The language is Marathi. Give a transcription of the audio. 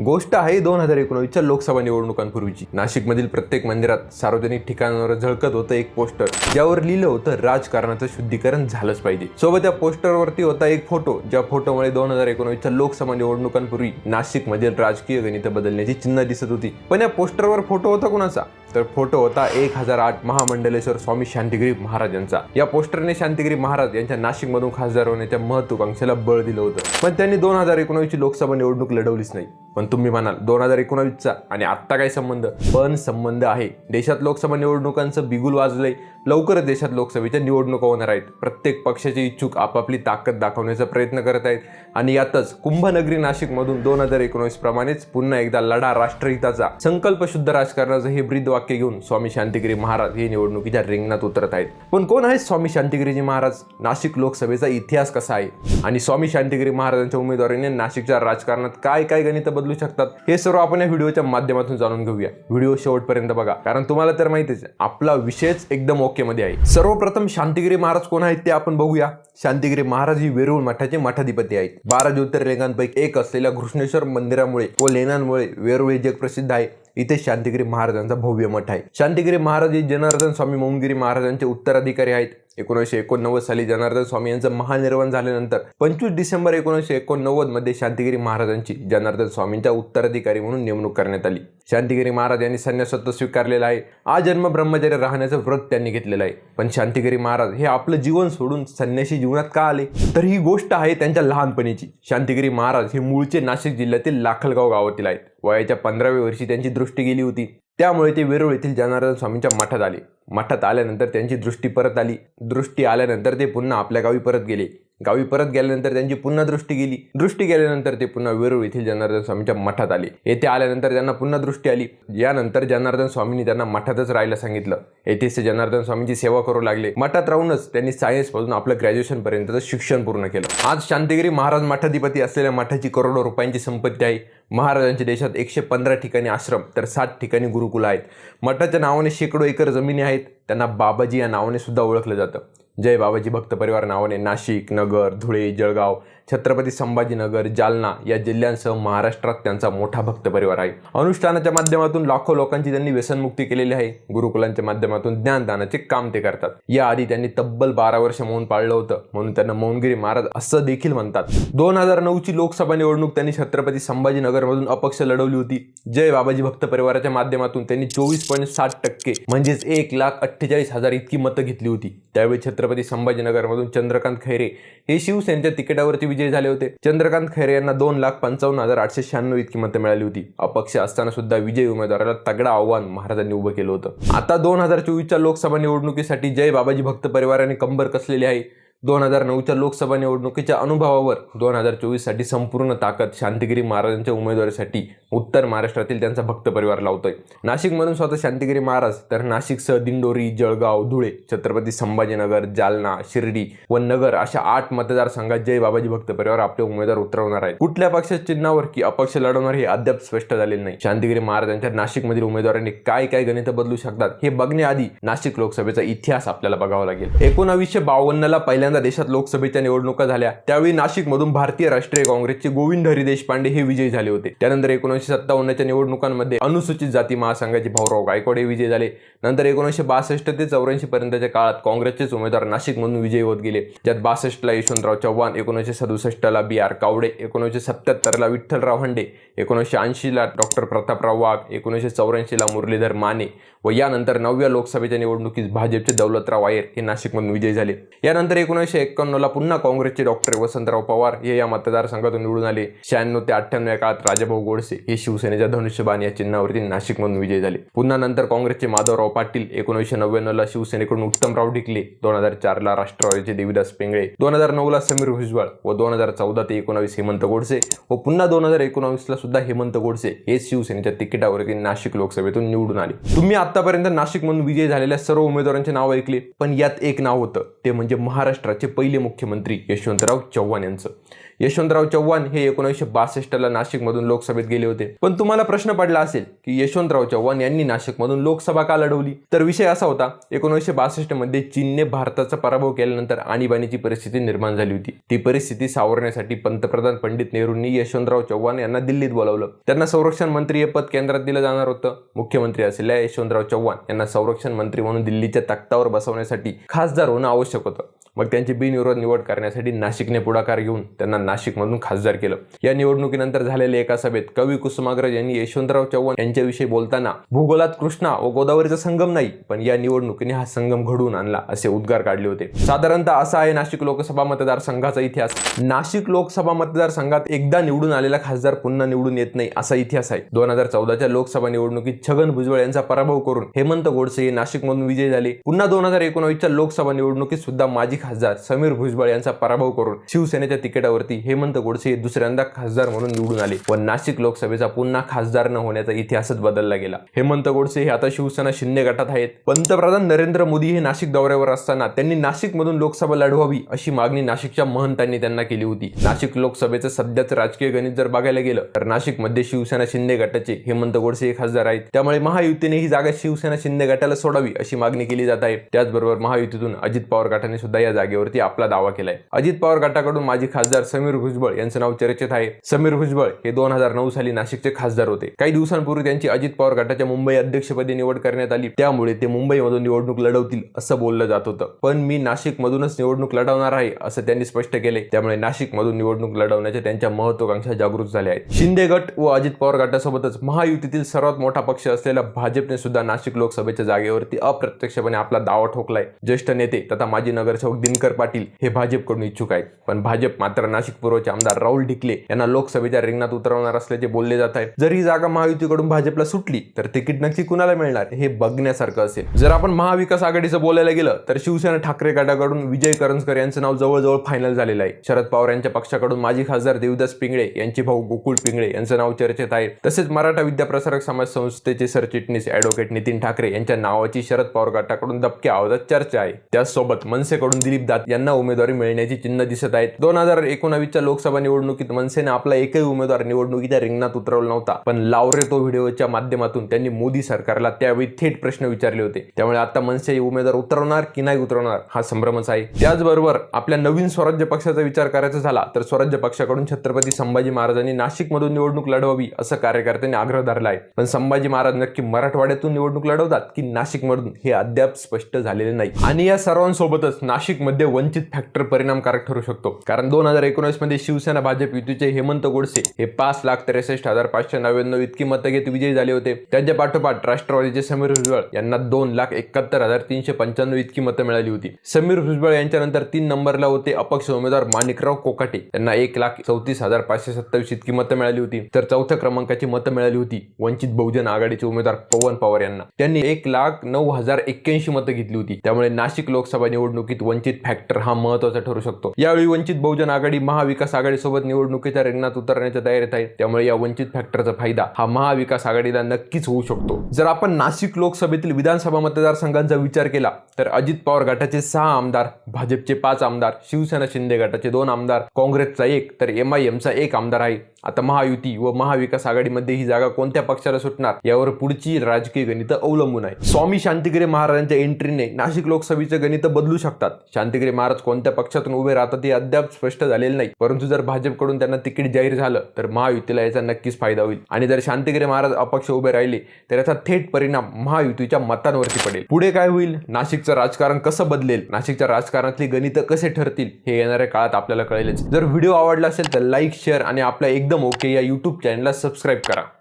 गोष्ट आहे दोन हजार एकोणवीसच्या लोकसभा निवडणुकांपूर्वीची. नाशिकमधील प्रत्येक मंदिरात सार्वजनिक ठिकाणावर झळकत होतं एक पोस्टर. ज्यावर लिहिलं होतं राजकारणाचं शुद्धीकरण झालंच पाहिजे. सोबत त्या पोस्टरवरती होता एक फोटो ज्या फोटोमुळे दोन हजार एकोणवीसच्या लोकसभा निवडणुकांपूर्वी नाशिकमधील राजकीय गणित बदलण्याची चिन्ह दिसत होती. पण या पोस्टरवर फोटो होता कुणाचा? तर फोटो होता एक हजार आठ महामंडलेश्वर स्वामी शांतिगिरी महाराज यांचा या पोस्टरने शांतिगिरी महाराज यांच्या नाशिकमधून खासदार होण्याच्या महत्वाकांक्षेला बळ दिलं होतं. पण त्यांनी दोन हजार एकोणावीसची लोकसभा निवडणूक लढवलीच नाही. पण तुम्ही म्हणाल दोन हजार एकोणावीसचा आणि आत्ता काय संबंध? पण संबंध आहे. देशात लोकसभा निवडणुकांचं बिगुल वाजलंय. लवकरच देशात लोकसभेच्या निवडणुका होणार आहेत. प्रत्येक पक्षाचे इच्छुक आपापली ताकद दाखवण्याचा प्रयत्न करत आहेत. आणि यातच कुंभनगरी नाशिकमधून दोन हजार एकोणवीस प्रमाणेच पुन्हा एकदा लढा राष्ट्रहिताचा. संकल्प शुद्ध राजकारणाचं हे ब्रीद वाक्य घेऊन स्वामी शांतिगिरी महाराज हे निवडणुकीच्या रिंगणात उतरत आहेत. पण कोण आहेत स्वामी शांतिगिरीजी महाराज? नाशिक लोकसभेचा इतिहास कसा आहे? आणि स्वामी शांतिगिरी महाराजांच्या उमेदवारीने नाशिकच्या राजकारणात काय काय गणित बदलू शकतात? हे सर्व आपण या व्हिडिओच्या माध्यमातून जाणून घेऊया. व्हिडिओ शेवटपर्यंत बघा कारण तुम्हाला तर माहितीच आपला विषयच एकदम ओके मध्ये आहे. सर्वप्रथम शांतिगिरी महाराज कोण आहेत ते आपण बघूया. शांतिगिरी महाराज ही वेरूळ मठाचे मठाधिपती आहेत. बारा ज्योतिर्लिंगांपैकी एक असलेल्या घृष्णेश्वर मंदिरामुळे व लेण्यांमुळे वेरूळ हे जग प्रसिद्ध आहे. इथे शांतिगिरी महाराजांचा भव्य मठ आहे. शांतिगिरी महाराज हे जनार्दन स्वामी मोमगिरी महाराजांचे उत्तराधिकारी आहेत. एकोणीसशे एकोणनव्वद साली जनार्दन स्वामी यांचं महानिर्वाण झाल्यानंतर पंचवीस डिसेंबर एकोणीसशे एकोणनव्वदमध्ये शांतिगिरी महाराजांची जनार्दन स्वामींच्या उत्तराधिकारी म्हणून नेमणूक करण्यात आली. शांतिगिरी महाराज यांनी संन्यासत्व स्वीकारलेलं आहे. आजन्म ब्रह्मचर्य राहण्याचं व्रत त्यांनी घेतलेलं आहे. पण शांतिगिरी महाराज हे आपलं जीवन सोडून संन्यासी जीवनात का आले? तर ही गोष्ट आहे त्यांच्या लहानपणीची. शांतिगिरी महाराज हे मूळचे नाशिक जिल्ह्यातील लाखलगाव गावातील आहेत. वयाच्या पंधराव्या वर्षी त्यांची दृष्टी गेली होती. त्यामुळे ते वेरूळ येथील जनार्दन स्वामींच्या मठात आले. मठात आल्यानंतर त्यांची दृष्टी परत आली. दृष्टी आल्यानंतर ते पुन्हा आपल्या गावी परत गेले. गावी परत गेल्यानंतर त्यांची पुन्हा दृष्टी गेली. दृष्टी गेल्यानंतर ते पुन्हा वेरूळ येथील जनार्दन स्वामीच्या मठात आले. येथे आल्यानंतर त्यांना पुन्हा दृष्टी आली. यानंतर जनार्दन स्वामींनी त्यांना मठातच राहायला सांगितलं. येथेच ते जनार्दन स्वामींची सेवा करू लागले. मठात राहूनच त्यांनी सायन्स मधून आपलं ग्रॅज्युएशन पर्यंतचं शिक्षण पूर्ण केलं. आज शांतिगिरी महाराज मठाधिपती असलेल्या मठाची करोडो रुपयांची संपत्ती आहे. महाराजांच्या देशात एकशे पंधरा ठिकाणी आश्रम तर सात ठिकाणी गुरुकुल आहेत. मठाच्या नावाने शेकडो एकर जमिनी आहेत. त्यांना बाबाजी या नावाने सुद्धा ओळखलं जातं. जय बाबाजी भक्त परिवार नावाने नाशिक नगर धुळे जळगाव छत्रपती संभाजीनगर जालना या जिल्ह्यांसह महाराष्ट्रात त्यांचा मोठा भक्त परिवार आहे. अनुष्ठानाच्या माध्यमातून लाखो लोकांची त्यांनी व्यसनमुक्ती केलेली आहे. गुरुकुलांच्या माध्यमातून ज्ञानदानाचे काम ते करतात. याआधी त्यांनी तब्बल बारा वर्ष मौन पाळलं होतं. म्हणून त्यांना मौनगिरी महाराज असं देखील म्हणतात. दोन हजार नऊची लोकसभा निवडणूक त्यांनी छत्रपती संभाजीनगरमधून अपक्ष लढवली होती. जय बाबाजी भक्त परिवाराच्या माध्यमातून त्यांनी चोवीस पॉईंट साठ टक्के म्हणजेच एक लाख अठ्ठेचाळीस हजार इतकी मतं घेतली होती. त्यावेळी छत्रपती संभाजीनगरमधून चंद्रकांत खैरे हे शिवसेनेच्या तिकिटावरती विजयी झाले होते. चंद्रकांत खैरे यांना दोन लाख पंचावन्न हजार आठशे शहाण्णव इतकी मतं मिळाली होती. अपक्ष असताना सुद्धा विजयी उमेदवाराला तगडा आव्हान महाराजांनी उभं केलं होतं. आता दोन हजार चोवीसच्या लोकसभा निवडणुकीसाठी जय बाबाजी भक्त परिवाराने कंबर कसलेली आहे? दोन हजार नऊच्या लोकसभा निवडणुकीच्या अनुभवावर दोन हजार चोवीससाठी संपूर्ण ताकद शांतिगिरी महाराजांच्या उमेदवारीसाठी उत्तर महाराष्ट्रातील त्यांचा भक्त परिवार लावतोय. नाशिकमधून स्वतः शांतिगिरी महाराज तर नाशिकसह दिंडोरी जळगाव धुळे छत्रपती संभाजीनगर जालना शिर्डी व नगर अशा आठ मतदारसंघात जय बाबाजी भक्त परिवार आपले उमेदवार उतरवणार आहे कुठल्या पक्षाच्या चिन्हावर की अपक्ष लढवणार हे अद्याप स्पष्ट झालेले नाही. शांतिगिरी महाराजांच्या नाशिकमधील उमेदवारांनी काय काय गणित बदलू शकतात हे बघण्याआधी नाशिक लोकसभेचा इतिहास आपल्याला बघावा लागेल. एकोणावीसशे बावन्नला पहिल्यांदा देशात लोकसभेच्या निवडणुका झाल्या. त्यावेळी नाशिकमधून भारतीय राष्ट्रीय काँग्रेसचे गोविंद हरी देशपांडे हे विजयी झाले होते. त्यानंतर एकोणीसशे सत्तावन्नच्या निवडणुकांमध्ये अनुसूचित जाती महासंघाचे भाऊराव गायकवाड हे विजयी झाले. नंतर एकोणीसशे बासष्ट ते चौऱ्याऐंशी पर्यंतच्या काळात काँग्रेसचेच उमेदवार नाशिकमधून विजयी होत गेले. ज्यात बासष्टला यशवंतराव चव्हाण एकोणीसशे सदुसष्टला बी आर कावडे एकोणीसशे सत्याहत्तरला विठ्ठलराव हंडे एकोणीसशे ऐंशीला डॉक्टर प्रतापराव वाघ एकोणीसशे चौऱ्याऐंशीला मुरलीधर माने व यानंतर नवव्या लोकसभेच्या निवडणुकीत भाजपचे दौलतराव आयर हे नाशिकमधून विजयी झाले. यानंतर एकोणीसशे एकोणीसशे एक्क्याण्णवला पुन्हा काँग्रेसचे डॉक्टर वसंतराव पवार हे या मतदारसंघातून निवडून आले. शहाण्णव ते अठ्ठ्याण्णव या काळात राजाभाऊ गोडसे हे शिवसेनेच्या धनुष्यबाण या चिन्हावरती नाशिकमधून विजयी झाले. पुन्हा नंतर काँग्रेसचे माधवराव पाटील एकोणीसशे नव्याण्णवला शिवसेनेकडून उत्तमराव ढिकले दोन हजार चारला राष्ट्रवादीचे देवीदास पेंगळे दोन हजार नऊला समीर भुजबळ व दोन हजार चौदा ते एकोणावीस हेमंत गोडसे व पुन्हा दोन हजार एकोणावीसला सुद्धा हेमंत गोडसे हे शिवसेनेच्या तिकिटावरती नाशिक लोकसभेतून निवडून आले. तुम्ही आतापर्यंत नाशिकमधून विजयी झालेल्या सर्व उमेदवारांचे नाव ऐकले पण यात एक नाव होतं ते म्हणजे महाराष्ट्र महाराष्ट्राचे पहिले मुख्यमंत्री यशवंतराव चव्हाण यांचं. यशवंतराव चव्हाण हे एकोणीसशे बासष्टला नाशिकमधून लोकसभेत गेले होते. पण तुम्हाला प्रश्न पडला असेल की यशवंतराव चव्हाण यांनी नाशिकमधून लोकसभा का लढवली? तर विषय असा होता एकोणीसशे बासष्टमध्ये चीनने भारताचा पराभव केल्यानंतर आणीबाणीची परिस्थिती निर्माण झाली होती. ती परिस्थिती सावरण्यासाठी पंतप्रधान पंडित नेहरूंनी यशवंतराव चव्हाण यांना दिल्लीत बोलावलं. त्यांना संरक्षण मंत्री हे पद केंद्रात दिलं जाणार होतं. मुख्यमंत्री असलेल्या यशवंतराव चव्हाण यांना संरक्षण मंत्री म्हणून दिल्लीच्या तख्तावर बसवण्यासाठी खासदार होणं आवश्यक होतं. मग त्यांची बिनविरोध निवड करण्यासाठी नाशिकने पुढाकार घेऊन त्यांना नाशिकमधून खासदार केलं. या निवडणुकीनंतर झालेल्या एका सभेत कवी कुसुमाग्रज यांनी यशवंतराव चव्हाण यांच्याविषयी बोलताना भूगोलात कृष्णा व गोदावरीचा संगम नाही पण या निवडणुकीने हा संगम घडवून आणला असे उद्गार काढले होते. साधारणतः असा आहे नाशिक लोकसभा मतदारसंघाचा इतिहास. नाशिक लोकसभा मतदारसंघात एकदा निवडून आलेला खासदार पुन्हा निवडून येत नाही असा इतिहास आहे. दोन हजार चौदाच्या लोकसभा निवडणुकीत छगन भुजबळ यांचा पराभव करून हेमंत गोडसे हे नाशिकमधून विजय झाले. पुन्हा दोन हजार एकोणावीसच्या लोकसभा निवडणुकीत सुद्धा माजी खासदार समीर भुजबळ यांचा पराभव करून शिवसेनेच्या तिकिटावरती हेमंत गोडसे हे दुसऱ्यांदा खासदार म्हणून निवडून आले व नाशिक लोकसभेचा पुन्हा खासदार न होण्याचा इतिहासच बदलला गेला. हेमंत गोडसे हे आता शिवसेना शिंदे गटात आहेत. पंतप्रधान नरेंद्र मोदी हे नाशिक दौऱ्यावर असताना त्यांनी नाशिकमधून लोकसभा लढवावी अशी मागणी नाशिकच्या महंतांनी त्यांना केली होती. नाशिक लोकसभेचं सध्याचं राजकीय गणित जर बघायला गेलं तर नाशिकमध्ये शिवसेना शिंदे गटाचे हेमंत गोडसे हे खासदार आहेत. त्यामुळे महायुतीने ही जागा शिवसेना शिंदे गटाला सोडावी अशी मागणी केली जात आहे. त्याचबरोबर महायुतीतून अजित पवार गटाने सुद्धा या जागेवरती आपला दावा केलाय. अजित पवार गटाकडून माजी खासदार समीर भुजबळ यांचं नाव चर्चेत आहे. समीर भुजबळ हे दोन हजार नऊ साली नाशिकचे खासदार होते. काही दिवसांपूर्वी त्यांची अजित पवार गटाच्या मुंबई अध्यक्षपदी निवड करण्यात आली. त्यामुळे ते मुंबईमधून निवडणूक लढवतील असं बोललं जात होतं. पण मी नाशिक मधूनच निवडणूक लढवणार आहे असं त्यांनी स्पष्ट केले त्यामुळे नाशिक मधून निवडणूक लढवण्याच्या त्यांच्या महत्वाकांक्षा जागृत झाल्या आहेत. शिंदे गट व अजित पवार गटासोबतच महायुतीतील सर्वात मोठा पक्ष असलेला भाजपने सुद्धा नाशिक लोकसभेच्या जागेवरती अप्रत्यक्षपणे आपला दावा ठोकलाय. ज्येष्ठ नेते तथा माजी नगरसेवक दिनकर पाटील हे भाजपकडून इच्छुक आहेत. पण भाजप मात्र नाशिक पूर्वचे आमदार राहुल ढिकले यांना लोकसभेच्या रिंगणात उतरवणार असल्याचे बोलले जात आहे जर ही जागा महायुतीकडून भाजपला सुटली तर तिकीट नक्की कुणाला मिळणार हे बघण्यासारखं असेल. जर आपण महाविकास आघाडीचं बोलायला गेलं तर शिवसेना ठाकरे गटाकडून विजय करंजकर यांचं नाव जवळजवळ फायनल झालेलं आहे. शरद पवार यांच्या पक्षाकडून माजी खासदार देवदास पिंगळे यांचे भाऊ गोकुळ पिंगळे यांचं नाव चर्चेत आहे. तसेच मराठा विद्याप्रसारक समाज संस्थेचे सरचिटणीस ऍडव्होकेट नितीन ठाकरे यांच्या नावाची शरद पवार गटाकडून दबक्या आवाजात चर्चा आहे. त्याचसोबत मनसेकडून दिली दिलीप दात यांना उमेदवारी मिळण्याची चिन्ह दिसत आहेत. दोन हजार एकोणावीसच्या लोकसभा निवडणुकीत मनसेने आपला एकही उमेदवार निवडणुकीच्या रिंगणात उतरवला नव्हता. पण लावरे तो व्हिडिओच्या माध्यमातून त्यांनी मोदी सरकारला त्यावेळी थेट प्रश्न विचारले होते. त्यामुळे आता मनसे उमेदवार उतरवणार की नाही उतरवणार हा संभ्रमच आहे. त्याचबरोबर आपल्या नवीन स्वराज्य पक्षाचा विचार करायचा झाला तर स्वराज्य पक्षाकडून छत्रपती संभाजी महाराजांनी नाशिकमधून निवडणूक लढवावी असं कार्यकर्त्यांनी आग्रह धरला आहे. पण संभाजी महाराज नक्की मराठवाड्यातून निवडणूक लढवतात की नाशिकमधून हे अद्याप स्पष्ट झालेले नाही. आणि या सर्वांसोबतच नाशिक नाशिकमध्ये वंचित फॅक्टर परिणामकारक ठरू शकतो. कारण दोन हजार एकोणीसमध्ये शिवसेना भाजप युतीचे हेमंत गोडसे हे पाच लाख त्रेसष्ट हजार पाचशे नव्याण्णव इतकी मतं घेत विजयी झाले होते. त्यांच्या पाठोपाठ राष्ट्रवादीचे समीर भुजबळ यांना दोन लाख एकाहत्तर हजार तीनशे पंच्याण्णव इतकी मतं मिळाली होती. समीर भुजबळ यांच्यानंतर तीन नंबरला होते अपक्ष उमेदवार माणिकराव कोकाटे. यांना एक लाख चौतीस हजार पाचशे सत्तावीस इतकी मतं मिळाली होती. तर चौथ्या क्रमांकाची मतं मिळाली होती वंचित बहुजन आघाडीचे उमेदवार पवन पवार यांना. त्यांनी एक लाख नऊ हजार एक्क्याऐंशी मतं घेतली होती. त्यामुळे नाशिक लोकसभा निवडणुकीत वंचित फॅक्टर हा महत्त्वाचा ठरू शकतो. यावेळी वंचित बहुजन आघाडी महाविकास आघाडीसोबत निवडणुकीच्या रिंगणात उतरण्याच्या तयारीत आहे. त्यामुळे या वंचित फॅक्टरचा फायदा हा महाविकास आघाडीला नक्कीच होऊ शकतो. जर आपण नाशिक लोकसभेतील विधानसभा मतदारसंघांचा विचार केला तर अजित पवार गटाचे सहा आमदार भाजपचे पाच आमदार शिवसेना शिंदे गटाचे दोन आमदार काँग्रेसचा एक तर एम आय एमचा एक आमदार आहे. आता महायुती व महाविकास आघाडीमध्ये ही जागा कोणत्या पक्षाला सुटणार यावर पुढची राजकीय गणित अवलंबून आहे. स्वामी शांतिगिरी महाराजांच्या एंट्रीने नाशिक लोकसभेचे गणित बदलू शकतात. शांतिगिरी महाराज कोणत्या पक्षातून उभे राहतात हे अद्याप स्पष्ट झालेलं नाही. परंतु जर भाजपकडून त्यांना तिकीट जाहीर झालं तर महायुतीला याचा नक्कीच फायदा होईल. आणि जर शांतिगिरी महाराज अपक्ष उभे राहिले तर याचा थेट परिणाम महायुतीच्या मतांवरती पडेल. पुढे काय होईल? नाशिकचं राजकारण कसं बदलेल? नाशिकच्या राजकारणातली गणित कसे ठरतील? हे येणाऱ्या काळात आपल्याला कळेलच. जर व्हिडिओ आवडला असेल तर लाईक शेअर आणि आपल्या एकदम ओके या युट्यूब चॅनलला सबस्क्राईब करा.